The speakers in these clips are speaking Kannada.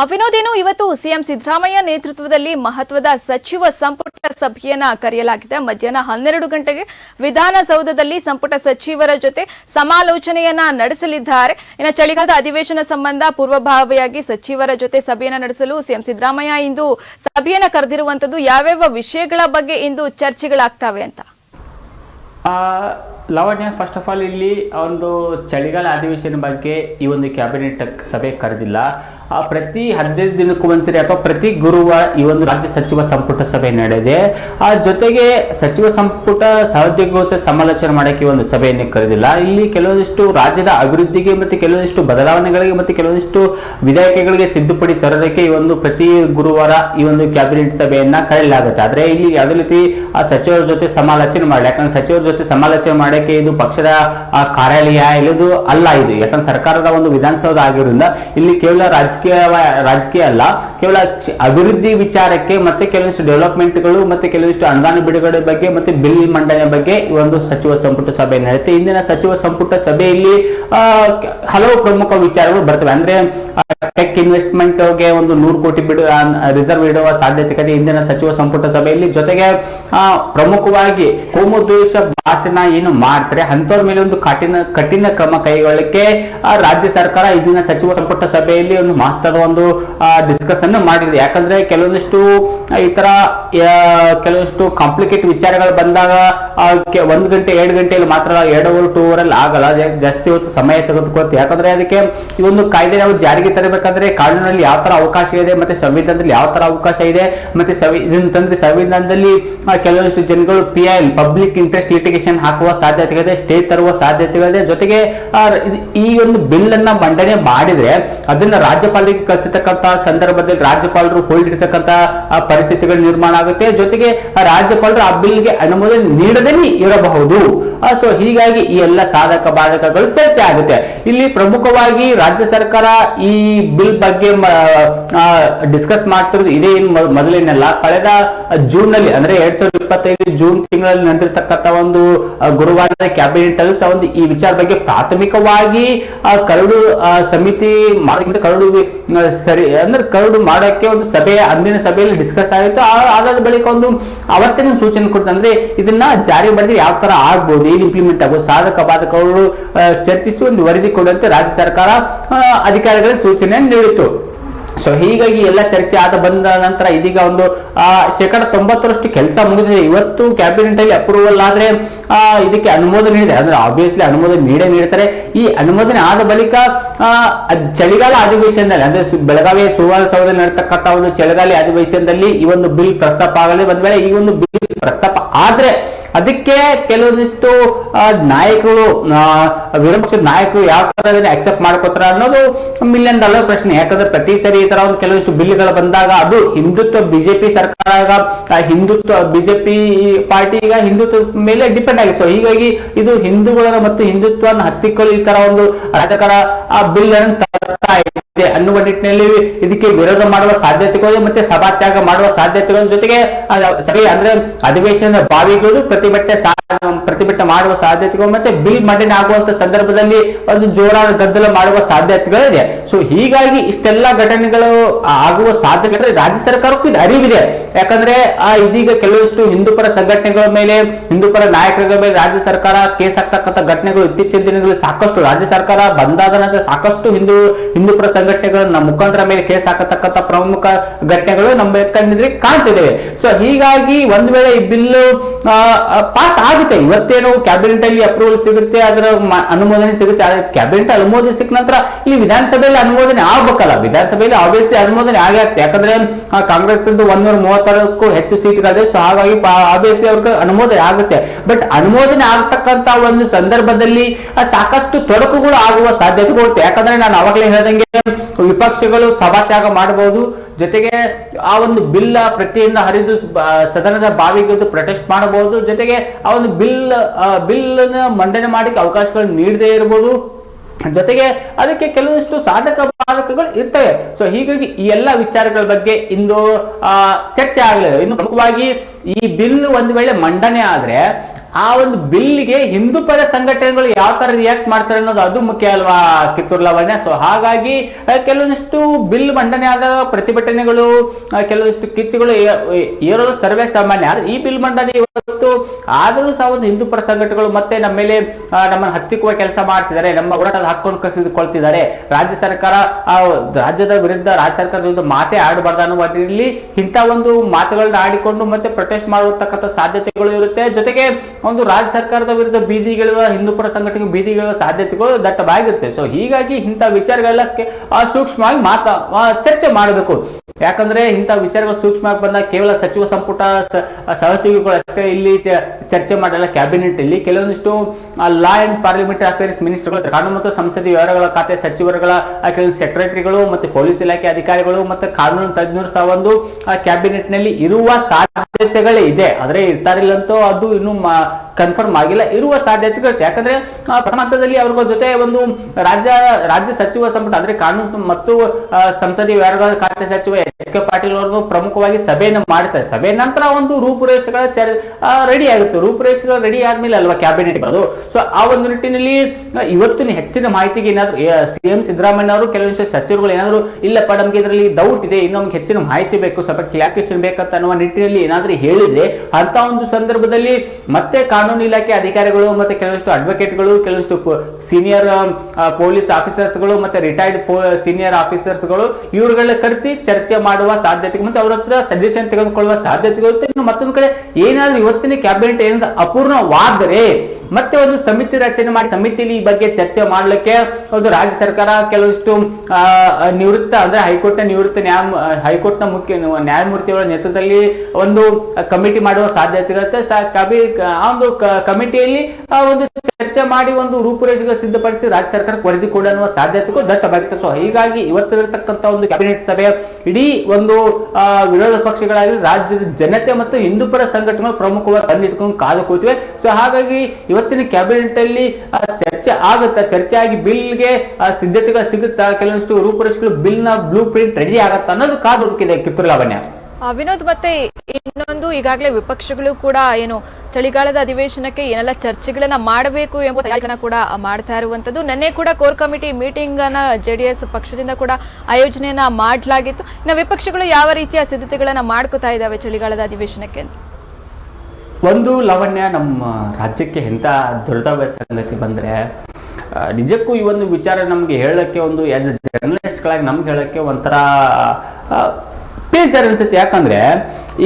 ಆ ವಿನೋದೇನು ಇವತ್ತು ಸಿಎಂ ಸಿದ್ದರಾಮಯ್ಯ ನೇತೃತ್ವದಲ್ಲಿ ಮಹತ್ವದ ಸಚಿವ ಸಂಪುಟ ಸಭೆಯನ್ನ ಕರೆಯಲಾಗಿದೆ. ಮಧ್ಯಾಹ್ನ ಹನ್ನೆರಡು ಗಂಟೆಗೆ ವಿಧಾನಸೌಧದಲ್ಲಿ ಸಂಪುಟ ಸಚಿವರ ಜೊತೆ ಸಮಾಲೋಚನೆಯನ್ನ ನಡೆಸಲಿದ್ದಾರೆ. ಇನ್ನು ಚಳಿಗಾಲದ ಅಧಿವೇಶನ ಸಂಬಂಧ ಪೂರ್ವಭಾವಿಯಾಗಿ ಸಚಿವರ ಜೊತೆ ಸಭೆಯನ್ನ ನಡೆಸಲು ಸಿಎಂ ಸಿದ್ದರಾಮಯ್ಯ ಇಂದು ಸಭೆಯನ್ನ ಕರೆದಿರುವಂತದ್ದು ಯಾವ್ಯಾವ ವಿಷಯಗಳ ಬಗ್ಗೆ ಇಂದು ಚರ್ಚೆಗಳಾಗ್ತವೆ ಅಂತ. ಲಾವಣ್ಯ ಫಸ್ಟ್ ಆಫ್ ಆಲ್ ಇಲ್ಲಿ ಒಂದು ಚಳಿಗಾಲ ಅಧಿವೇಶನ ಬಗ್ಗೆ ಈ ಒಂದು ಕ್ಯಾಬಿನೆಟ್ ಸಭೆ ಕರೆದಿಲ್ಲ. ಪ್ರತಿ ಹದಿನೈದು ದಿನಕ್ಕೂ ಒಂದ್ಸರಿ ಅಥವಾ ಪ್ರತಿ ಗುರುವಾರ ಈ ಒಂದು ರಾಜ್ಯ ಸಚಿವ ಸಂಪುಟ ಸಭೆ ನಡೆದಿದೆ ಆ ಜೊತೆಗೆ ಸಚಿವ ಸಂಪುಟ ಸಹೋದ್ಯೋಗ ಸಮಾಲೋಚನೆ ಮಾಡಕ್ಕೆ ಈ ಒಂದು ಸಭೆಯನ್ನು ಕರೆದಿಲ್ಲ. ಇಲ್ಲಿ ಕೆಲವೊಂದಿಷ್ಟು ರಾಜ್ಯದ ಅಭಿವೃದ್ಧಿಗೆ ಮತ್ತೆ ಕೆಲವೊಂದಿಷ್ಟು ಬದಲಾವಣೆಗಳಿಗೆ ಮತ್ತೆ ಕೆಲವೊಂದಿಷ್ಟು ವಿಧೇಯಕಗಳಿಗೆ ತಿದ್ದುಪಡಿ ತರೋದಕ್ಕೆ ಈ ಒಂದು ಪ್ರತಿ ಗುರುವಾರ ಈ ಒಂದು ಕ್ಯಾಬಿನೆಟ್ ಸಭೆಯನ್ನ ಕರೆಯಲಾಗುತ್ತೆ. ಆದ್ರೆ ಇಲ್ಲಿ ಯಾವುದೇ ರೀತಿ ಆ ಸಚಿವರ ಜೊತೆ ಸಮಾಲೋಚನೆ ಮಾಡಲಿ ಯಾಕಂದ್ರೆ ಸಚಿವರ ಜೊತೆ ಸಮಾಲೋಚನೆ ಮಾಡಕ್ಕೆ ಇದು ಪಕ್ಷದ ಆ, ಕಾರ್ಯಾಲಯ ಇಲ್ಲದು ಅಲ್ಲ ಇದು. ಯಾಕಂದ್ರೆ ಸರ್ಕಾರದ ಒಂದು ವಿಧಾನಸೌಧ ಆಗಿರೋದ್ರಿಂದ ಇಲ್ಲಿ ಕೇವಲ ರಾಜಕೀಯ ರಾಜಕೀಯ ಅಲ್ಲ, ಕೇವಲ ಅಭಿವೃದ್ಧಿ ವಿಚಾರಕ್ಕೆ ಮತ್ತೆ ಕೆಲವೊಂದಿಷ್ಟು ಡೆವಲಪ್ಮೆಂಟ್ಗಳು ಮತ್ತೆ ಕೆಲವೊಂದಿಷ್ಟು ಅನುದಾನ ಬಿಡುಗಡೆ ಬಗ್ಗೆ ಮತ್ತೆ ಬಿಲ್ ಮಂಡನೆ ಬಗ್ಗೆ ಈ ಒಂದು ಸಚಿವ ಸಂಪುಟ ಸಭೆ ನಡೆಯುತ್ತೆ. ಇಂದಿನ ಸಚಿವ ಸಂಪುಟ ಸಭೆಯಲ್ಲಿ ಹಲವು ಪ್ರಮುಖ ವಿಚಾರಗಳು ಬರ್ತವೆ. ಅಂದ್ರೆ ಟೆಕ್ ಇನ್ವೆಸ್ಟ್ಮೆಂಟ್ಗೆ ಒಂದು ನೂರು ಕೋಟಿ ಬಿಡು ರಿಸರ್ವ್ ಇಡುವ ಸಾಧ್ಯತೆ ಇದೆ ಇಂದಿನ ಸಚಿವ ಸಂಪುಟ ಸಭೆಯಲ್ಲಿ ಜೊತೆಗೆ ಪ್ರಮುಖವಾಗಿ ಕೋಮು ದ್ವೇಷ ಭಾಷಣ ಏನು ಮಾಡ್ತಾರೆ? ಅಂತವ್ರ ಮೇಲೆ ಒಂದು ಕಠಿಣ ಕಠಿಣ ಕ್ರಮ ಕೈಗೊಳ್ಳಕ್ಕೆ ರಾಜ್ಯ ಸರ್ಕಾರ ಇದನ್ನ ಸಚಿವ ಸಂಪುಟ ಸಭೆಯಲ್ಲಿ ಒಂದು ಮಹತ್ವದ ಒಂದು ಡಿಸ್ಕಸ್ ಅನ್ನು ಮಾಡಿದೆ. ಯಾಕಂದ್ರೆ ಕೆಲವೊಂದಿಷ್ಟು, ಈ ತರ ಕೆಲವೊಂದಿಷ್ಟು ಕಾಂಪ್ಲಿಕೇಟ್ ವಿಚಾರಗಳು ಬಂದಾಗ ಒಂದ್ ಗಂಟೆ, ಎರಡು ಗಂಟೆಯಲ್ಲಿ ಮಾತ್ರ ಎರಡು ಅವರ್ ಟೂ ಅವರ್ ಅಲ್ಲಿ ಆಗಲ್ಲ ಜಾಸ್ತಿ ಹೊತ್ತು ಸಮಯ ತೆಗೆದುಕೊಳ್ತೀವಿ. ಯಾಕಂದ್ರೆ ಅದಕ್ಕೆ ಈ ಒಂದು ಕಾಯ್ದೆ ನಾವು ಜಾರಿಗೆ ತರಬೇಕಾದ್ರೆ ಕಾನೂನಲ್ಲಿ ಯಾವ ತರ ಅವಕಾಶ ಇದೆ ಮತ್ತೆ ಸಂವಿಧಾನದಲ್ಲಿ ಯಾವ ತರ ಅವಕಾಶ ಇದೆ ಮತ್ತೆ ತಂದ್ರೆ ಸಂವಿಧಾನದಲ್ಲಿ ಕೆಲವೊಂದಿಷ್ಟು ಜನಗಳು ಪಿ ಪಬ್ಲಿಕ್ ಇಂಟ್ರೆಸ್ಟ್ ಲಿಟಿಗೇಷನ್ ಹಾಕುವ ಸಾಧ್ಯತೆಗಳಿದೆ ಸ್ಟೇ ತರುವ ಸಾಧ್ಯತೆಗಳಿದೆ. ಜೊತೆಗೆ ಈ ಒಂದು ಬಿಲ್ ಅನ್ನ ಮಂಡನೆ ಮಾಡಿದ್ರೆ ಅದನ್ನ ರಾಜ್ಯಪಾಲರಿಗೆ ಕಳಿಸತಕ್ಕಂತ ಸಂದರ್ಭದಲ್ಲಿ ರಾಜ್ಯಪಾಲರು ಹೋಲ್ಡ್ ಇರ್ತಕ್ಕಂತ ಪರಿಸ್ಥಿತಿಗಳು ನಿರ್ಮಾಣ ಆಗುತ್ತೆ. ಜೊತೆಗೆ ರಾಜ್ಯಪಾಲರು ಆ ಬಿಲ್ಗೆ ಅನುಮೋದನೆ ನೀಡದೇ ಇರಬಹುದು. ಸೊ ಹೀಗಾಗಿ ಈ ಎಲ್ಲ ಸಾಧಕ ಬಾಧಕಗಳು ಚರ್ಚೆ ಆಗುತ್ತೆ. ಇಲ್ಲಿ ಪ್ರಮುಖವಾಗಿ ರಾಜ್ಯ ಸರ್ಕಾರ ಈ ಬಿಲ್ ಬಗ್ಗೆ ಡಿಸ್ಕಸ್ ಮಾಡ್ತಿರೋದು ಇದೇ ಮೊದಲಿನಲ್ಲ ಮೊದ- ಮೊದಲೇನಲ್ಲ. ಕಳೆದ ಜೂನ್ನಲ್ಲಿ ಅಂದ್ರೆ ಎರಡ್ ಸಾವಿರದ ಇಪ್ಪತ್ತೈದು ಜೂನ್ ತಿಂಗಳಲ್ಲಿ ನಡೆದಿರ್ತಕ್ಕಂಥ ಒಂದು ಗುರುವಾರ ಕ್ಯಾಬಿನೆಟ್ ಅಲ್ಲಿ ಒಂದು ಈ ವಿಚಾರ ಬಗ್ಗೆ ಪ್ರಾಥಮಿಕವಾಗಿ ಕರಡು ಸಮಿತಿ ಕರಡು ಸರಿ, ಅಂದ್ರೆ ಕರಡು ಮಾಡೋಕ್ಕೆ ಒಂದು ಸಭೆ, ಅಂದಿನ ಸಭೆಯಲ್ಲಿ ಡಿಸ್ಕಸ್ ಆಗಿತ್ತು. ಅದಾದ ಬಳಿಕ ಒಂದು ಅವತ್ತಿನ ಸೂಚನೆ ಕೊಡ್ತು ಅಂದ್ರೆ ಇದನ್ನ ಜಾರಿ ಮಾಡಿದ್ರೆ ಯಾವ ತರ ಆಗ್ಬೋದು, ಏನು ಇಂಪ್ಲಿಮೆಂಟ್ ಆಗ್ಬೋದು? ಸಾಧಕ, ಬಾಧಕಗಳು ಚರ್ಚಿಸಿ ಒಂದು ವರದಿ ಕೊಡುವಂತೆ ರಾಜ್ಯ ಸರ್ಕಾರ ಅಧಿಕಾರಿಗಳ ಸೂಚನೆ ನೀಡಿತು ಸೊ ಹೀಗಾಗಿ ಎಲ್ಲ ಚರ್ಚೆ ಆದ ಬಂದ ನಂತರ ಇದೀಗ ಒಂದು ಶೇಕಡ ತೊಂಬತ್ತರಷ್ಟು ಕೆಲಸ ಮುಗಿದಿದೆ. ಇವತ್ತು ಕ್ಯಾಬಿನೆಟ್ ಅಲ್ಲಿ ಅಪ್ರೂವಲ್ ಆದ್ರೆ ಇದಕ್ಕೆ ಅನುಮೋದನೆ ನೀಡಿದೆ. ಅಂದ್ರೆ ಆಬ್ವಿಯಸ್ಲಿ ಅನುಮೋದನೆ ನೀಡೇ ನೀಡ್ತಾರೆ. ಈ ಅನುಮೋದನೆ ಆದ ಬಳಿಕ ಚಳಿಗಾಲ ಅಧಿವೇಶನದಲ್ಲಿ, ಅಂದ್ರೆ ಬೆಳಗಾವಿ ಸುವರ್ಣ ಸೌಧದಲ್ಲಿ ನಡೆತಕ್ಕಂತಹ ಒಂದು ಚಳಿಗಾಲಿ ಅಧಿವೇಶನದಲ್ಲಿ ಈ ಒಂದು ಬಿಲ್ ಪ್ರಸ್ತಾಪ ಆಗಲಿ ಬಂದ ಮೇಲೆ ಈ ಒಂದು ಬಿಲ್ ಪ್ರಸ್ತಾಪ ಆದ್ರೆ ಅದಕ್ಕೆ ಕೆಲವೊಂದಿಷ್ಟು ನಾಯಕರು ವಿರೋಧ ನಾಯಕರು ಯಾವ ತರ ಅಕ್ಸೆಪ್ಟ್ ಮಾಡ್ಕೋತಾರ ಅನ್ನೋದು ಮಿಲಿಯನ್ ಡಾಲರ್ ಪ್ರಶ್ನೆ. ಯಾಕಂದ್ರೆ ಪ್ರತಿ ಸರಿ ಈ ತರ ಒಂದು ಕೆಲವೊಂದಿಷ್ಟು ಬಿಲ್ಗಳು ಬಂದಾಗ ಅದು ಹಿಂದುತ್ವ ಬಿಜೆಪಿ ಸರ್ಕಾರ ಹಿಂದುತ್ವ ಬಿಜೆಪಿ ಪಾರ್ಟಿ ಈಗ ಹಿಂದುತ್ವ ಮೇಲೆ ಡಿಪೆಂಡ್ ಆಗಿದೆ. ಸೊ ಹೀಗಾಗಿ ಇದು ಹಿಂದೂಗಳ ಮತ್ತು ಹಿಂದುತ್ವವನ್ನು ಹತ್ತಿಕ್ಕಲು ಈ ತರ ಒಂದು ರಾಜಕರ ಆ ಬಿಲ್ ಅನ್ನು ತರ್ತಾ ಇದೆ. ಅನ್ನುವ ನಿಟ್ಟಿನಲ್ಲಿ ಇದಕ್ಕೆ ವಿರೋಧ ಮಾಡುವ ಸಾಧ್ಯತೆಗಳು ಮತ್ತೆ ಸಭಾತ್ಯಾಗ ಮಾಡುವ ಸಾಧ್ಯತೆಗಳ ಜೊತೆಗೆ ಸರಿ, ಅಂದ್ರೆ ಅಧಿವೇಶನದ ಬಾವಿಗಳು ಪ್ರತಿಭಟನೆ ಪ್ರತಿಭಟನೆ ಮಾಡುವ ಸಾಧ್ಯತೆಗಳು ಮತ್ತೆ ಬಿಲ್ ಮಂಡನೆ ಆಗುವಂತ ಸಂದರ್ಭದಲ್ಲಿ ಒಂದು ಜೋರಾದ ಗದ್ದಲ ಮಾಡುವ ಸಾಧ್ಯತೆಗಳಿದೆ ಸೊ ಹೀಗಾಗಿ ಇಷ್ಟೆಲ್ಲ ಘಟನೆಗಳು ಆಗುವ ಸಾಧ್ಯತೆ ರಾಜ್ಯ ಸರ್ಕಾರಕ್ಕೂ ಇದು ಅರಿವಿದೆ. ಯಾಕಂದ್ರೆ, ಆ, ಇದೀಗ ಕೆಲವಷ್ಟು ಹಿಂದೂಪರ ಸಂಘಟನೆಗಳ ಮೇಲೆ ಹಿಂದೂಪರ ನಾಯಕರ ಮೇಲೆ ರಾಜ್ಯ ಸರ್ಕಾರ ಕೇಸ್ ಆಗ್ತಕ್ಕಂಥ ಘಟನೆಗಳು ಇತ್ತೀಚಿನ ದಿನಗಳಲ್ಲಿ ಸಾಕಷ್ಟು. ರಾಜ್ಯ ಸರ್ಕಾರ ಬಂದಾದ ನಂತರ ಸಾಕಷ್ಟು ಹಿಂದೂ ಹಿಂದೂಪರ ಸಂಘಟನೆಗಳ ಮುಖಾಂತರ ಮೇಲೆ ಕೇಸ್ ಹಾಕತಕ್ಕಂಥ ಪ್ರಮುಖ ಘಟನೆಗಳು ನಮ್ಮ ಕಣ್ಣಿದ್ರೆ ಕಾಣ್ತಿದ್ದೇವೆ ಸೊ ಹೀಗಾಗಿ ಒಂದ್ ವೇಳೆ ಈ ಬಿಲ್ ಪಾಸ್ ಆಗುತ್ತೆ. ಇವತ್ತೇನು ಕ್ಯಾಬಿನೆಟ್ ಅಲ್ಲಿ ಅಪ್ರೂವಲ್ ಸಿಗುತ್ತೆ, ಅದರ ಅನುಮೋದನೆ ಸಿಗುತ್ತೆ, ಆದ್ರೆ ಕ್ಯಾಬಿನೆಟ್ ಅನುಮೋದನೆ ಸಿಕ್ಕ ನಂತರ ಈ ವಿಧಾನಸಭೆಯಲ್ಲಿ ಅನುಮೋದನೆ ಆಗ್ಬೇಕಲ್ಲ. ವಿಧಾನಸಭೆಯಲ್ಲಿ ಆಬ್ವಿಯಸ್ಲಿ ಅನುಮೋದನೆ ಆಗೇ ಆಗ್ತದೆ ಯಾಕಂದ್ರೆ ಕಾಂಗ್ರೆಸ್ ಒಂದೂರ ಮೂವತ್ತರಕ್ಕೂ ಹೆಚ್ಚು ಸೀಟ್ಗಳಿದೆ ಸೊ ಹಾಗಾಗಿ ಆಬ್ವಿಯಸ್ಲಿ ಅವ್ರಿಗೆ ಅನುಮೋದನೆ ಆಗುತ್ತೆ. ಬಟ್ ಅನುಮೋದನೆ ಆಗ್ತಕ್ಕಂತ ಒಂದು ಸಂದರ್ಭದಲ್ಲಿ ಸಾಕಷ್ಟು ತೊಡಕುಗಳು ಆಗುವ ಸಾಧ್ಯತೆಗಳು ಇರುತ್ತೆ ಯಾಕಂದ್ರೆ ನಾನು ಅವಾಗಲೇ ಹೇಳ್ದಂಗೆ ವಿಪಕ್ಷಗಳು ಸಭಾತ್ಯಾಗ ಮಾಡಬಹುದು. ಜೊತೆಗೆ ಆ ಒಂದು ಬಿಲ್ ಪ್ರತಿಯನ್ನ ಹರಿದು ಸದನದ ಬಾವಿಗೆ ಪ್ರೊಟೆಸ್ಟ್ ಮಾಡಬಹುದು. ಜೊತೆಗೆ ಆ ಒಂದು ಬಿಲ್ ಬಿಲ್ ಮಂಡನೆ ಮಾಡಕ್ಕೆ ಅವಕಾಶಗಳು ನೀಡದೇ ಇರಬಹುದು. ಜೊತೆಗೆ ಅದಕ್ಕೆ ಕೆಲವಷ್ಟು ಸಾಧಕ ಬಾಧಕಗಳು ಇರ್ತವೆ. ಸೊ ಹೀಗಾಗಿ ಈ ಎಲ್ಲ ವಿಚಾರಗಳ ಬಗ್ಗೆ ಇಂದು ಚರ್ಚೆ ಆಗಲಿದೆ ಇನ್ನು ಪ್ರಮುಖವಾಗಿ ಈ ಬಿಲ್ ಒಂದು ವೇಳೆ ಮಂಡನೆ ಆದ್ರೆ ಆ ಒಂದು ಬಿಲ್ಗೆ ಹಿಂದೂ ಪರ ಸಂಘಟನೆಗಳು ಯಾವ ತರ ರಿಯಾಕ್ಟ್ ಮಾಡ್ತಾರೆ ಅನ್ನೋದು ಅದು ಮುಖ್ಯ ಅಲ್ವಾ, ಕಿತ್ತೂರ್ ಲಾವಣ್ಯ? ಸೊ ಹಾಗಾಗಿ ಕೆಲವೊಂದಿಷ್ಟು ಬಿಲ್ ಮಂಡನೆ ಆದ ಪ್ರತಿಭಟನೆಗಳು ಕೆಲವೊಂದಿಷ್ಟು ಕಿಚ್ಚುಗಳು ಏರಲು ಸರ್ವೇ ಸಾಮಾನ್ಯ. ಈ ಬಿಲ್ ಮಂಡನೆ ಇವತ್ತು ಆದರೂ ಸಹ ಒಂದು ಹಿಂದೂ ಪರ ಸಂಘಟನೆಗಳು ಮತ್ತೆ ನಮ್ಮ ಮೇಲೆ ನಮ್ಮನ್ನು ಹತ್ತಿಕ್ಕುವ ಕೆಲಸ ಮಾಡ್ತಿದ್ದಾರೆ, ನಮ್ಮ ಹೋರಾಟದ ಹಾಕೊಂಡು ಕಸಿದುಕೊಳ್ತಿದ್ದಾರೆ. ರಾಜ್ಯ ಸರ್ಕಾರ ರಾಜ್ಯದ ವಿರುದ್ಧ, ರಾಜ್ಯ ಸರ್ಕಾರದ ವಿರುದ್ಧ ಮಾತೇ ಆಡಬಾರ್ದು ನಿಟ್ಟಿನಲ್ಲಿ ಇಂಥ ಒಂದು ಮಾತುಗಳನ್ನ ಆಡಿಕೊಂಡು ಮತ್ತೆ ಪ್ರೊಟೆಸ್ಟ್ ಮಾಡಿರ್ತಕ್ಕಂಥ ಸಾಧ್ಯತೆಗಳು ಇರುತ್ತೆ. ಜೊತೆಗೆ ಒಂದು ರಾಜ್ಯ ಸರ್ಕಾರದ ವಿರುದ್ಧ ಬೀದಿಗಿಳುವ ಹಿಂದೂಪರ ಸಂಘಟನೆ ಬೀದಿಗಿಳುವ ಸಾಧ್ಯತೆಗಳು ದಟ್ಟವಾಗಿರುತ್ತೆ ಸೊ ಹೀಗಾಗಿ ಇಂಥ ವಿಚಾರಗಳ ಸೂಕ್ಷ್ಮವಾಗಿ ಮಾತಾ ಚರ್ಚೆ ಮಾಡಬೇಕು. ಯಾಕಂದ್ರೆ ಇಂಥ ವಿಚಾರಗಳು ಸೂಕ್ಷ್ಮವಾಗಿ ಬಂದಾಗ ಕೇವಲ ಸಚಿವ ಸಂಪುಟ ಸ- ಸಹೋದ್ಯೋಗಿಗಳು ಅಷ್ಟೇ ಇಲ್ಲಿ ಚರ್ಚೆ ಮಾಡಲ್ಲ, ಕ್ಯಾಬಿನೆಟ್ ಇಲ್ಲಿ. ಕೆಲವೊಂದಿಷ್ಟು ಲಾ ಅಂಡ್ ಪಾರ್ಲಿಮೆಂಟರಿ ಅಫೇರ್ಸ್ ಮಿನಿಸ್ಟರ್ಗಳು ಕಾನೂನು ಮತ್ತು ಸಂಸದೀಯ ವ್ಯವಹಾರಗಳ ಖಾತೆ ಸಚಿವರುಗಳ ಕೆಲವೊಂದು ಸೆಕ್ರೆಟರಿಗಳು ಮತ್ತು ಪೊಲೀಸ್ ಇಲಾಖೆ ಅಧಿಕಾರಿಗಳು ಮತ್ತು ಕಾನೂನು ತಜ್ಞರು ಸಹ ಒಂದು ಕ್ಯಾಬಿನೆಟ್ನಲ್ಲಿ ಇರುವ ಸಾಧ್ಯತೆಗಳೇ ಇದೆ. ಆದ್ರೆ ಇರ್ತಾರಿಲ್ಲಂತೂ ಅದು ಇನ್ನು ಕನ್ಫರ್ಮ್ ಆಗಿಲ್ಲ, ಇರುವ ಸಾಧ್ಯತೆಗಳು. ಯಾಕಂದ್ರೆ ಪ್ರಥಮ ಹಂತದಲ್ಲಿ ಅವ್ರ ಜೊತೆ ಒಂದು ರಾಜ್ಯ ರಾಜ್ಯ ಸಚಿವ ಸಂಪುಟ, ಅಂದ್ರೆ ಕಾನೂನು ಮತ್ತು ಸಂಸದೀಯ ವ್ಯವಹಾರಗಳ ಖಾತೆ ಸಚಿವ ಎಸ್ ಕೆ ಪಾಟೀಲ್ ಅವರು ಪ್ರಮುಖವಾಗಿ ಸಭೆಯನ್ನು ಮಾಡ್ತಾರೆ. ಸಭೆ ನಂತರ ಒಂದು ರೂಪುರೇಷೆಗಳ ರೆಡಿ ಆಗುತ್ತೆ. ರೂಪುರೇಷೆಗಳು ರೆಡಿ ಆದ್ಮೇಲೆ ಅಲ್ವಾ ಕ್ಯಾಬಿನೆಟ್ ಬರೋದು? ಸೊ ಆ ಒಂದು ನಿಟ್ಟಿನಲ್ಲಿ ಇವತ್ತಿನ ಹೆಚ್ಚಿನ ಮಾಹಿತಿಗೆ ಏನಾದ್ರು ಸಿಎಂ ಸಿದ್ದರಾಮಯ್ಯ ಅವರು ಕೆಲವೊಂದು ಸಚಿವರುಗಳು ಏನಾದ್ರು ಇಲ್ಲಪ್ಪ ನಮ್ಗೆ ಇದರಲ್ಲಿ ಡೌಟ್ ಇದೆ, ಇನ್ನು ಹೆಚ್ಚಿನ ಮಾಹಿತಿ ಬೇಕು, ಸ್ವಲ್ಪ ಕ್ಲಾರಿಫಿಕೇಶನ್ ಬೇಕಂತ ಅನ್ನುವ ನಿಟ್ಟಿನಲ್ಲಿ ಏನಾದ್ರೂ ಹೇಳಿದ್ರೆ, ಅಂತ ಒಂದು ಸಂದರ್ಭದಲ್ಲಿ ಮತ್ತೆ ಕಾನೂನು ಇಲಾಖೆ ಅಧಿಕಾರಿಗಳು ಮತ್ತೆ ಕೆಲವಷ್ಟು ಅಡ್ವೊಕೇಟ್ಗಳು ಕೆಲವಷ್ಟು ಸೀನಿಯರ್ ಪೊಲೀಸ್ ಆಫೀಸರ್ಸ್ಗಳು ಮತ್ತೆ ರಿಟೈರ್ಡ್ ಸೀನಿಯರ್ ಆಫೀಸರ್ಸ್ಗಳು ಇವ್ರುಗಳನ್ನ ಕರೆಸಿ ಚರ್ಚೆ ಮಾಡುವ ಸಾಧ್ಯತೆ ಮತ್ತೆ ಅವ್ರ ಹತ್ರ ಸಜೆಷನ್ ತೆಗೆದುಕೊಳ್ಳುವ ಸಾಧ್ಯತೆಗಳು ಇರುತ್ತೆ ಇನ್ನು ಮತ್ತೊಂದು ಕಡೆ ಏನಾದ್ರೂ ಇವತ್ತಿನ ಕ್ಯಾಬಿನೆಟ್ ಏನಾದ್ರೂ ಅಪೂರ್ಣವಾದರೆ ಮತ್ತೆ ಒಂದು ಸಮಿತಿ ರಚನೆ ಮಾಡಿ ಸಮಿತಿಯಲ್ಲಿ ಈ ಬಗ್ಗೆ ಚರ್ಚೆ ಮಾಡಲಿಕ್ಕೆ ಒಂದು ರಾಜ್ಯ ಸರ್ಕಾರ ಕೆಲವಷ್ಟು ನಿವೃತ್ತ, ಅಂದ್ರೆ ಹೈಕೋರ್ಟ್ನ ನಿವೃತ್ತ ನ್ಯಾಯ ಹೈಕೋರ್ಟ್ನ ಮುಖ್ಯ ನ್ಯಾಯಮೂರ್ತಿಗಳ ನೇತೃತ್ವದಲ್ಲಿ ಒಂದು ಕಮಿಟಿ ಮಾಡುವ ಸಾಧ್ಯತೆ ಇರುತ್ತೆ. ಆ ಒಂದು ಕಮಿಟಿಯಲ್ಲಿ ಒಂದು ಚರ್ಚೆ ಮಾಡಿ ಒಂದು ರೂಪುರೇಷೆಗೆ ಸಿದ್ಧಪಡಿಸಿ ರಾಜ್ಯ ಸರ್ಕಾರಕ್ಕೆ ವರದಿ ಕೊಡುವ ಸಾಧ್ಯತೆಗೂ ದಟ್ಟವಾಗಿತ್ತು. ಸೊ ಹೀಗಾಗಿ ಇವತ್ತಿರತಕ್ಕಂಥ ಒಂದು ಕ್ಯಾಬಿನೆಟ್ ಸಭೆ ಇಡೀ ಒಂದು ವಿರೋಧ ಪಕ್ಷಗಳಾಗಲಿ, ರಾಜ್ಯದ ಜನತೆ ಮತ್ತು ಹಿಂದೂಪರ ಸಂಘಟನೆಗಳು ಪ್ರಮುಖವಾಗಿ ಬಂದಿಟ್ಕೊಂಡು ಕಾದು ಕೂತಿವೆ. ಸೊ ಹಾಗಾಗಿ ಇವತ್ತಿನ ಕ್ಯಾಬಿನೆಟ್ ಅಲ್ಲಿ ಚರ್ಚೆ ಆಗುತ್ತಾ, ಚರ್ಚೆ ಆಗಿ ಬಿಲ್ಗೆ ಸಿದ್ಧತೆಗಳು ಸಿಗುತ್ತಾ, ಕೆಲವೊಂದಿಷ್ಟು ರೂಪುರೇಷೆಗಳು ಬಿಲ್ನ ಬ್ಲೂ ಪ್ರಿಂಟ್ ರೆಡಿ ಆಗುತ್ತಾ ಅನ್ನೋದು ಕಾದು ಹುಡುಕಿದೆ ಕಿತ್ತೂರು ಲಾವಣ್ಯ. ವಿನೋದ್, ಮತ್ತೆ ಇನ್ನೊಂದು ಈಗಾಗಲೇ ವಿಪಕ್ಷಗಳು ಕೂಡ ಏನು ಚಳಿಗಾಲದ ಅಧಿವೇಶನಕ್ಕೆ ಏನೆಲ್ಲ ಚರ್ಚೆಗಳನ್ನ ಮಾಡಬೇಕು ಎಂಬ ಕೂಡ ಮಾಡ್ತಾ ಇರುವಂತದ್ದು ನಿನ್ನೆ ಕೂಡ ಕೋರ್ ಕಮಿಟಿ ಮೀಟಿಂಗ್ ಅನ್ನ ಜೆಡಿಎಸ್ ಪಕ್ಷದಿಂದ ಕೂಡ ಆಯೋಜನೆಯನ್ನ ಮಾಡಲಾಗಿತ್ತು. ಇನ್ನು ವಿಪಕ್ಷಗಳು ಯಾವ ರೀತಿಯ ಸಿದ್ಧತೆಗಳನ್ನ ಮಾಡ್ಕೋತಾ ಇದ್ದಾವೆ ಚಳಿಗಾಲದ ಅಧಿವೇಶನಕ್ಕೆ ಒಂದು ಲಾವಣ್ಯ, ನಮ್ಮ ರಾಜ್ಯಕ್ಕೆ ಎಂತ ದೊಡ್ಡ ಸಂಗತಿ ಬಂದರೆ ನಿಜಕ್ಕೂ ಈ ಒಂದು ವಿಚಾರ ನಮಗೆ ಹೇಳಕ್ಕೆ ಒಂದು ಜರ್ನಲಿಸ್ಟ್ ಜರ್ನಲಿಸ್ಟ್ಗಳಾಗಿ ನಮ್ಗೆ ಹೇಳಕ್ಕೆ ಒಂಥರ ಬೇಜಾರು ಅನ್ಸುತ್ತೆ. ಯಾಕಂದ್ರೆ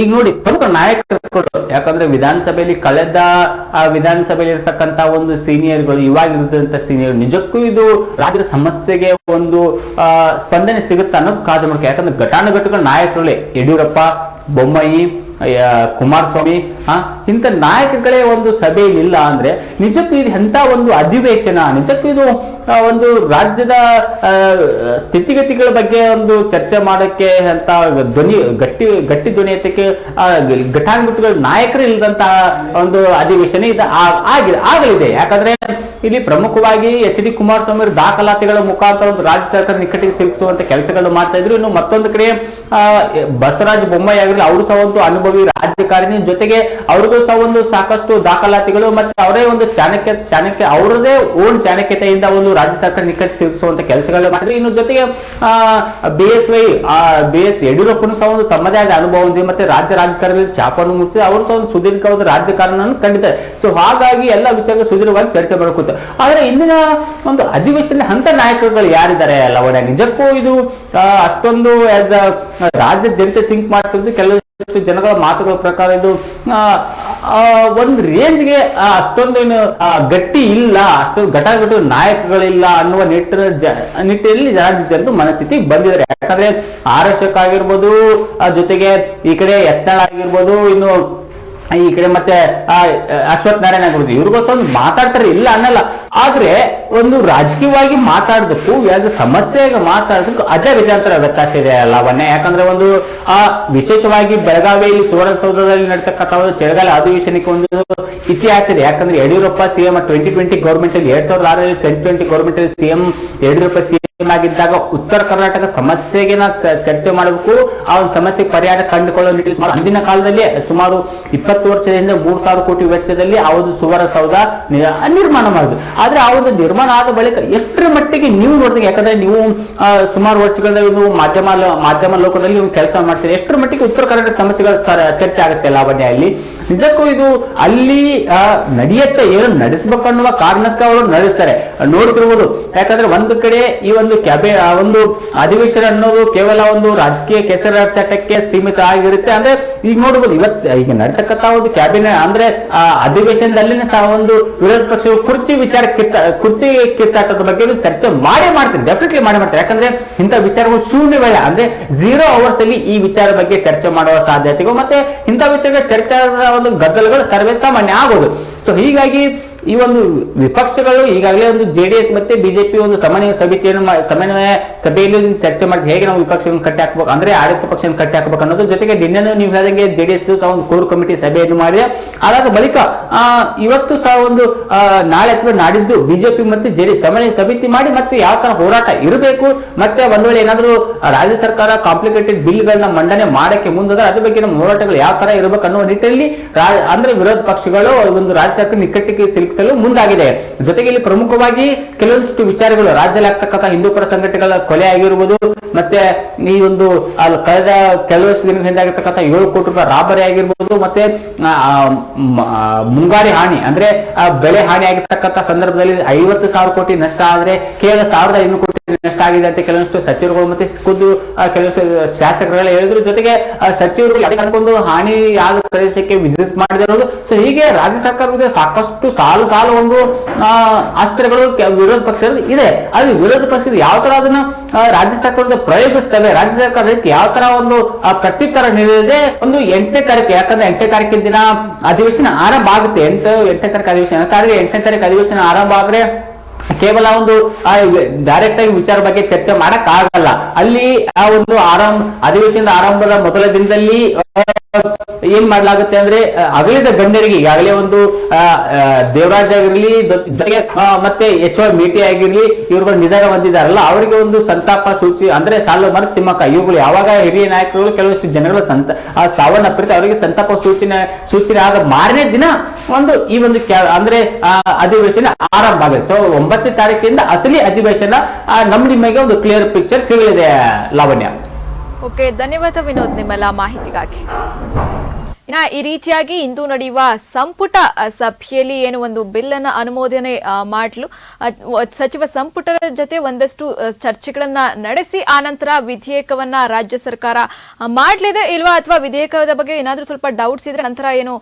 ಈಗ ನೋಡಿ ಪ್ರಮುಖ ನಾಯಕರುಗಳು, ಯಾಕಂದ್ರೆ ವಿಧಾನಸಭೆಯಲ್ಲಿ ಕಳೆದ, ಆ ವಿಧಾನಸಭೆಯಲ್ಲಿ ಇರ್ತಕ್ಕಂತ ಒಂದು ಸೀನಿಯರ್ಗಳು ಇವಾಗ ಇರುತ್ತಂತ ಸೀನಿಯರ್ ನಿಜಕ್ಕೂ ಇದು ರಾಜ್ಯದ ಸಮಸ್ಯೆಗೆ ಒಂದು ಸ್ಪಂದನೆ ಸಿಗುತ್ತಾ ಅನ್ನೋದು ಕಾದು ಮಾಡ್ಕೆ ಯಾಕಂದ್ರೆ ಘಟಾನುಘಟಿಗಳ ನಾಯಕರುಗಳೇ. ಯಡಿಯೂರಪ್ಪ, ಬೊಮ್ಮಾಯಿ ಕುಮಾರಸ್ವಾಮಿ ಹಾ ಇಂಥ ನಾಯಕಗಳೇ ಒಂದು ಸಭೆಯಲ್ಲಿ ಇಲ್ಲ ಅಂದ್ರೆ ನಿಜಕ್ಕೂ ಇದು ಎಂತ ಒಂದು ಅಧಿವೇಶನ? ನಿಜಕ್ಕೂ ಇದು ಒಂದು ರಾಜ್ಯದ ಸ್ಥಿತಿಗತಿಗಳ ಬಗ್ಗೆ ಒಂದು ಚರ್ಚೆ ಮಾಡೋಕ್ಕೆ ಅಂತ ಧ್ವನಿ, ಗಟ್ಟಿ ಗಟ್ಟಿ ಧ್ವನಿ ಎತ್ತಕ್ಕೆ ಘಟಾನುಘಟಿಗಳ ನಾಯಕರು ಇಲ್ಲದಂತ ಒಂದು ಅಧಿವೇಶನ ಇದು ಆಗಿದೆ, ಆಗಲಿದೆ. ಯಾಕಂದ್ರೆ ಇಲ್ಲಿ ಪ್ರಮುಖವಾಗಿ ಎಚ್ ಡಿ ಕುಮಾರಸ್ವಾಮಿ ದಾಖಲಾತಿಗಳ ಮುಖಾಂತರ ಒಂದು ರಾಜ್ಯ ಸರ್ಕಾರ ನಿಕಟಿಗೆ ಸಿಲುಕಿಸುವಂತ ಕೆಲಸಗಳು ಮಾಡ್ತಾ ಇದ್ರು. ಇನ್ನು ಮತ್ತೊಂದು ಕಡೆ ಬಸವರಾಜ ಬೊಮ್ಮಾಯಿ ಆಗಿರಲಿ, ಅವರು ಸಹ ಒಂದು ಅನುಭವಿ ರಾಜಕಾರಣಿ. ಜೊತೆಗೆ ಅವ್ರಿಗೂ ಸಹ ಒಂದು ಸಾಕಷ್ಟು ದಾಖಲಾತಿಗಳು ಮತ್ತೆ ಅವರೇ ಒಂದು ಚಾಣಕ್ಯ ಚಾಣಕ್ಯ ಅವರದೇ ಓನ್ ಚಾಣಕ್ಯತೆಯಿಂದ ಒಂದು ರಾಜ್ಯ ಸರ್ಕಾರ ನಿಕಟ ಸಿಗಿಸುವಂತಹ ಕೆಲಸಗಳು ಮಾಡಿದ್ರು. ಇನ್ನು ಜೊತೆಗೆ B S Y B S ಯಡಿಯೂರಪ್ಪನು ಸಹ ಒಂದು ತಮ್ಮದೇ ಆದ ಅನುಭವ ಹೊಂದಿದೆ ಮತ್ತೆ ರಾಜ್ಯ ರಾಜಕಾರಣದಲ್ಲಿ ಚಾಪನ್ನು ಮುಚ್ಚಿ ಅವರು ಸಹ ಒಂದು ಸುದೀರ್ಘವಾದ ರಾಜಕಾರಣವನ್ನು ಕಂಡಿದ್ದಾರೆ. ಸೊ ಹಾಗಾಗಿ ಎಲ್ಲ ವಿಚಾರಗಳು ಸುದೀರ್ಘವಾಗಿ ಚರ್ಚೆ ಮಾಡಕೂತ ಆದ್ರೆ ಇಂದಿನ ಒಂದು ಅಧಿವೇಶನ ಹಂತ ನಾಯಕರುಗಳು ಯಾರಿದ್ದಾರೆ ಲವಣ ನಿಜಕ್ಕೂ ಇದು ಅಷ್ಟೊಂದು ಆಸ್ ರಾಜ್ಯ ಜನತೆ ಥಿಂಕ್ ಮಾಡ್ತಿರೋದು ಕೆಲವಷ್ಟು ಜನಗಳ ಮಾತುಗಳ ಪ್ರಕಾರ ಇದು ಒಂದು ರೇಂಜ್ಗೆ ಅಷ್ಟೊಂದೇನು ಗಟ್ಟಿ ಇಲ್ಲ ಅಷ್ಟೊಂದು ಘಟಾಘಟ ನಾಯಕಗಳಿಲ್ಲ ಅನ್ನುವ ನಿಟ್ಟಿನ ನಿಟ್ಟಿನಲ್ಲಿ ರಾಜ್ಯ ಜನರು ಮನಸ್ಥಿತಿ ಬಂದಿದ್ದಾರೆ. ಯಾಕಂದ್ರೆ ಆರ್ ಎಸ್ ಆಗಿರ್ಬೋದು ಜೊತೆಗೆ ಈ ಕಡೆ ಎತ್ತಳ ಆಗಿರ್ಬೋದು, ಇನ್ನು ಈ ಕಡೆ ಮತ್ತೆ ಆ, ನಾರಾಯಣ ಇವ್ರಿಗೋಸ್ಕರ ಒಂದು ಮಾತಾಡ್ತಾರೆ ಇಲ್ಲ ಅನ್ನಲ್ಲ. ಆದ್ರೆ ಒಂದು ರಾಜಕೀಯವಾಗಿ ಮಾತಾಡೋದಕ್ಕೂ ಯಾವ್ದು ಸಮಸ್ಯೆಗೆ ಮಾತಾಡೋದಕ್ಕೂ ಅಜ ವಿಜಾಂತರ ವ್ಯತ್ಯಾಸ ಇದೆ ಲಾವಣ್ಯ ಯಾಕಂದ್ರೆ ಒಂದು ಆ ವಿಶೇಷವಾಗಿ ಬೆಳಗಾವಿಯಲ್ಲಿ ಸುವರ್ಣಸೌಧದಲ್ಲಿ ನಡೀತಕ್ಕಂಥ ಒಂದು ಚಳಿಗಾಲ ಅಧಿವೇಶನಕ್ಕೆ ಒಂದು ಇತಿಹಾಸ ಇದೆ. ಯಾಕಂದ್ರೆ Yediyurappa CM twenty twenty government ಅಲ್ಲಿ ಎರಡ್ ಸಾವಿರದ ಆರರಲ್ಲಿ ಟ್ವೆಂಟಿ ಟ್ವೆಂಟಿ ಗೌರ್ಮೆಂಟ್ ಅಲ್ಲಿ ಸಿಎಂ ಯಡಿಯೂರಪ್ಪ ಸಿಎಂ ಆಗಿದ್ದಾಗ ಉತ್ತರ ಕರ್ನಾಟಕ ಸಮಸ್ಯೆಗೆ ನಾವು ಚರ್ಚೆ ಮಾಡಬೇಕು. ಆ ಒಂದು ಸಮಸ್ಯೆ ಪರಿಹಾರ ಕಂಡುಕೊಳ್ಳಲು ನಿಟ್ಟಿನಲ್ಲಿ ಅಂದಿನ ಕಾಲದಲ್ಲಿ, ಸುಮಾರು ಇಪ್ಪತ್ತು ವರ್ಷದಿಂದ ಮೂರು ಸಾವಿರ ಕೋಟಿ ವೆಚ್ಚದಲ್ಲಿ ಆ ಒಂದು ಸುವರ್ಣಸೌಧ ನಿ- ನಿರ್ಮಾಣ ಮಾಡುದು ಆದ್ರೆ ಆ ಒಂದು ನಿರ್ಮಾಣ ಆದ ಬಳಿಕ ಎಷ್ಟರ ಮಟ್ಟಿಗೆ ನೀವು ನೋಡ್ತೀವಿ ಯಾಕಂದ್ರೆ ನೀವು ಸುಮಾರು ವರ್ಷಗಳಿಂದ ಮಾಧ್ಯಮ ಮಾಧ್ಯಮ ಲೋಕದಲ್ಲಿ ಕೆಲಸ ಮಾಡ್ತೀರಿ. ಎಷ್ಟರ ಮಟ್ಟಿಗೆ ಉತ್ತರ ಕರ್ನಾಟಕ ಸಮಸ್ಯೆಗಳ ಚರ್ಚೆ ಆಗುತ್ತೆ ಲಾವಣ್ಯ ಅಲ್ಲಿ? ನಿಜಕ್ಕೂ ಇದು ಅಲ್ಲಿ ನಡೆಯುತ್ತೆ ಏನು ನಡೆಸ್ಬೇಕನ್ನುವ ಕಾರಣಕ್ಕೆ ಅವರು ನಡೆಸ್ತಾರೆ. ನೋಡ್ತಿರ್ಬೋದು, ಯಾಕಂದ್ರೆ ಒಂದು ಕಡೆ ಈ ಒಂದು ಕ್ಯಾಬೆ ಒಂದು ಅಧಿವೇಶನ ಅನ್ನೋದು ಕೇವಲ ಒಂದು ರಾಜಕೀಯ ಕೆಸರಾಟಕ್ಕೆ ಸೀಮಿತ ಆಗಿರುತ್ತೆ. ಅಂದ್ರೆ ಈಗ ನೋಡ್ಬೋದು, ಇವತ್ತು ಈಗ ನಡೆತಕ್ಕಂತ ಒಂದು ಕ್ಯಾಬಿನೆಟ್ ಅಂದ್ರೆ, ಆ, ಅಧಿವೇಶನದಲ್ಲಿನೇ ಸಹ ಒಂದು ವಿರೋಧ ಪಕ್ಷವು ಕುರ್ಚಿ ವಿಚಾರ ಕಿತ್ತ ಕುರ್ಚಿ ಕಿತ್ತಾಟದ ಬಗ್ಗೆ ಚರ್ಚೆ ಮಾಡಿ ಮಾಡ್ತಾರೆ ಡೆಫಿನೆಟ್ಲಿ ಮಾಡಿ ಮಾಡ್ತಾರೆ. ಯಾಕಂದ್ರೆ ಇಂಥ ವಿಚಾರಗಳು ಶೂನ್ಯ ವೇಳೆ, ಅಂದ್ರೆ ಜೀರೋ ಅವರ್ಸ್ ಅಲ್ಲಿ ಈ ವಿಚಾರ ಬಗ್ಗೆ ಚರ್ಚೆ ಮಾಡುವ ಸಾಧ್ಯತೆಗೂ ಮತ್ತೆ ಇಂಥ ವಿಚಾರ ಚರ್ಚಾದ ಒಂದು ಗದ್ದಲಗಳು ಸರ್ವೇ ಸಾಮಾನ್ಯ ಆಗೋದು. ಸೊ ಹೀಗಾಗಿ ಈ ಒಂದು ವಿಪಕ್ಷಗಳು ಈಗಾಗಲೇ ಒಂದು ಜೆಡಿಎಸ್ ಮತ್ತೆ ಬಿಜೆಪಿ ಒಂದು ಸಮನ್ವಯ ಸಮಿತಿಯನ್ನು ಸಮನ್ವಯ ಸಭೆಯಲ್ಲಿ ಚರ್ಚೆ ಮಾಡಿ ಹೇಗೆ ನಾವು ವಿಪಕ್ಷವನ್ನು ಕಟ್ಟಿ ಹಾಕಬೇಕು, ಅಂದ್ರೆ ಆಡಳಿತ ಪಕ್ಷವನ್ನು ಕಟ್ಟಿ ಹಾಕಬೇಕು ಅನ್ನೋದ್ರ ಜೊತೆಗೆ ನಿನ್ನೆ ನೀವು ಹೇಳಿದಂಗೆ ಜೆಡಿಎಸ್ ಒಂದು ಕೋರ್ ಕಮಿಟಿ ಸಭೆಯನ್ನು ಮಾಡಿದೆ. ಅದಾದ ಬಳಿಕ ಇವತ್ತು ಸಹ ಒಂದು ನಾಳೆ ಅಥವಾ ನಾಡಿದ್ದು ಬಿಜೆಪಿ ಮತ್ತೆ ಜೆಡಿಎಸ್ ಸಮನ್ವಯ ಸಮಿತಿ ಮಾಡಿ ಮತ್ತೆ ಯಾವ ತರ ಹೋರಾಟ ಇರಬೇಕು, ಮತ್ತೆ ಒಂದ್ ವೇಳೆ ಏನಾದ್ರು ರಾಜ್ಯ ಸರ್ಕಾರ ಕಾಂಪ್ಲಿಕೇಟೆಡ್ ಬಿಲ್ಗಳನ್ನ ಮಂಡನೆ ಮಾಡಕ್ಕೆ ಮುಂದಾದ್ರೆ ಅದ್ರ ಬಗ್ಗೆ ನಮ್ಮ ಹೋರಾಟಗಳು ಯಾವ ತರ ಇರಬೇಕು ಅನ್ನೋ ನಿಟ್ಟಿನಲ್ಲಿ ಅಂದ್ರೆ ವಿರೋಧ ಪಕ್ಷಗಳು ಒಂದು ರಾಜ್ಯ ಸರ್ಕಾರ ನಿಕಟ್ಟಿಗೆ ಸಿಲುಕಿಸಲು ಮುಂದಾಗಿದೆ. ಜೊತೆಗೆ ಇಲ್ಲಿ ಪ್ರಮುಖವಾಗಿ ಕೆಲವೊಂದಿಷ್ಟು ವಿಚಾರಗಳು ರಾಜ್ಯದಲ್ಲಿ ಆಗ್ತಕ್ಕಂಥ ಹಿಂದೂಪರ ಸಂಘಟನೆಗಳ ಕೊಲೆ ಆಗಿರುವುದು ಮತ್ತೆ ಈ ಒಂದು ಅಲ್ಲಿ ಕಳೆದ ಕೆಲವಷ್ಟು ದಿನದ ಹಿಂದೆ ಆಗಿರ್ತಕ್ಕಂಥ ಏಳು ಕೋಟಿ ರೂಪಾಯಿ ರಾಬರಿ ಆಗಿರ್ಬೋದು, ಮತ್ತೆ ಮುಂಗಾರಿ ಹಾನಿ, ಅಂದ್ರೆ ಬೆಳೆ ಹಾನಿ ಆಗಿರ್ತಕ್ಕಂಥ ಸಂದರ್ಭದಲ್ಲಿ ಐವತ್ತು ಸಾವಿರ ಕೋಟಿ ನಷ್ಟ ಆದ್ರೆ, ಕೇವಲ ಸಾವಿರದ ಐನೂರು ಕೋಟಿ ನಷ್ಟ ಆಗಿದೆ ಅಂತ ಕೆಲವಷ್ಟು ಸಚಿವರುಗಳು ಮತ್ತೆ ಖುದ್ದು ಕೆಲವಷ್ಟು ಶಾಸಕರುಗಳು ಹೇಳಿದ್ರು. ಜೊತೆಗೆ ಸಚಿವರು ಅನ್ಕೊಂಡು ಹಾನಿ ಆದ ಪ್ರದೇಶಕ್ಕೆ ವಿಸಿಟ್ ಮಾಡಿದಿರೋದು ಸೊ ಹೀಗೆ ರಾಜ್ಯ ಸರ್ಕಾರದ ಸಾಕಷ್ಟು ಸಾಲು ಸಾಲು ಒಂದು ಅಸ್ತ್ರಗಳು ವಿರೋಧ ಪಕ್ಷದ ಇದೆ. ಅದು ವಿರೋಧ ಪಕ್ಷದ ಯಾವ ತರ ಅದನ್ನ ರಾಜ್ಯ ಸರ್ಕಾರದ ಪ್ರಯೋಗಿಸ್ತವೆ. ರಾಜ್ಯ ಸರ್ಕಾರ ಯಾವ ತರ ಒಂದು ಪ್ರತ್ಯುತ್ತರ ನೀಡಿದೆ ಒಂದು ಎಂಟನೇ ತಾರೀಕು, ಯಾಕಂದ್ರೆ ಎಂಟನೇ ತಾರೀಕಿನ ದಿನ ಅಧಿವೇಶನ ಆರಂಭ ಆಗುತ್ತೆ. ಎಂಟು, ಎಂಟನೇ ತಾರೀಕು ಅಧಿವೇಶನ ಎಂಟನೇ ತಾರೀಕು ಅಧಿವೇಶನ ಆರಂಭ ಆದ್ರೆ ಕೇವಲ ಒಂದು ಡೈರೆಕ್ಟ್ ಆಗಿ ವಿಚಾರ ಬಗ್ಗೆ ಚರ್ಚೆ ಮಾಡಕ್ ಆಗಲ್ಲ ಅಲ್ಲಿ ಆ ಒಂದು ಆರಂಭ, ಅಧಿವೇಶನದ ಆರಂಭದ ಮೊದಲ ದಿನದಲ್ಲಿ ಏನ್ ಮಾಡ್ಲಾಗುತ್ತೆ ಅಂದ್ರೆ ಅಗಲಿದ ಗಣ್ಯರಿಗೆ ಈಗಾಗಲೇ ಒಂದು ದೇವರಾಜ್ ಆಗಿರ್ಲಿ ಮತ್ತೆ ಎಚ್ ಓ ಮೇಟಿ ಆಗಿರ್ಲಿ, ಇವ್ರುಗಳು ನಿಧಾನ ಹೊಂದಿದಾರಲ್ಲ ಅವರಿಗೆ ಒಂದು ಸಂತಾಪ ಸೂಚಿ, ಅಂದ್ರೆ ಸಾಲು ಮರ ತಿಮ್ಮಕ್ಕ ಇವುಗಳು ಯಾವಾಗ ಹಿರಿಯ ನಾಯಕರುಗಳು ಕೆಲವಷ್ಟು ಜನಗಳ ಸಂತ, ಆ ಸಾವನ್ನಪ್ಪಿರುತ್ತೆ ಅವರಿಗೆ ಸಂತಾಪ ಸೂಚನೆ ಸೂಚನೆ ಆದ ಮಾರನೇ ದಿನ ಒಂದು ಈ ಒಂದು ಅಂದ್ರೆ ಅಧಿವೇಶನ ಆರಂಭ ಆಗಿದೆ ಸೊ ಒಂಬತ್ತನೇ ತಾರೀಕಿಂದ ಅಸಲಿ ಅಧಿವೇಶನ ನಮ್ ನಿಮಗೆ ಒಂದು ಕ್ಲಿಯರ್ ಪಿಕ್ಚರ್ ಸಿಗಲಿದೆ, ಲಾವಣ್ಯ. ಓಕೆ, ಧನ್ಯವಾದ ವಿನೋದ್ ನಿಮ್ಮೆಲ್ಲ ಮಾಹಿತಿಗಾಗಿ. ಇನ್ನ ಈ ರೀತಿಯಾಗಿ ಇಂದು ನಡೆಯುವ ಸಂಪುಟ ಸಭೆಯಲ್ಲಿ ಏನು ಒಂದು ಬಿಲ್ ಅನ್ನ ಅನುಮೋದನೆ ಮಾಡಲು ಸಚಿವ ಸಂಪುಟದ ಜೊತೆ ಒಂದಷ್ಟು ಚರ್ಚೆಗಳನ್ನು ನಡೆಸಿ, ಆ ನಂತರ ವಿಧೇಯಕವನ್ನ ರಾಜ್ಯ ಸರ್ಕಾರ ಮಾಡಲಿದೆ ಇಲ್ವಾ ಅಥವಾ ವಿಧೇಯಕದ ಬಗ್ಗೆ ಏನಾದರೂ ಸ್ವಲ್ಪ ಡೌಟ್ಸ್ ಇದ್ರೆ ನಂತರ ಏನು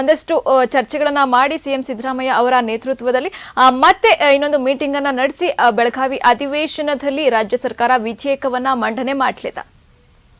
ಒಂದಷ್ಟು ಚರ್ಚೆಗಳನ್ನು ಮಾಡಿ ಸಿಎಂ ಸಿದ್ದರಾಮಯ್ಯ ಅವರ ನೇತೃತ್ವದಲ್ಲಿ ಮತ್ತೆ ಇನ್ನೊಂದು ಮೀಟಿಂಗ್ ಅನ್ನ ನಡೆಸಿ ಬೆಳಗಾವಿ ಅಧಿವೇಶನದಲ್ಲಿ ರಾಜ್ಯ ಸರ್ಕಾರ ವಿಧೇಯಕವನ್ನ ಮಂಡನೆ ಮಾಡಲಿದೆ.